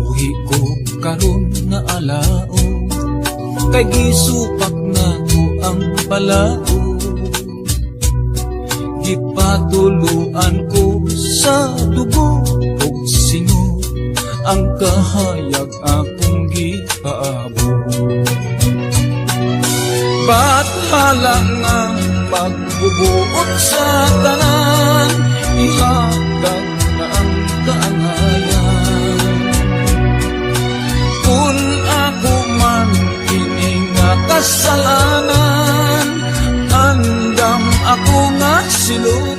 Nabuhi ko karon nga alao. Kay gisupak na ko ang palao. Gipatuluan ko sa dugo ug singo Ang kahayag akong gipaabo. Ba't halang pagbubuot sa tanan kasalanan. Andam ako nga silutan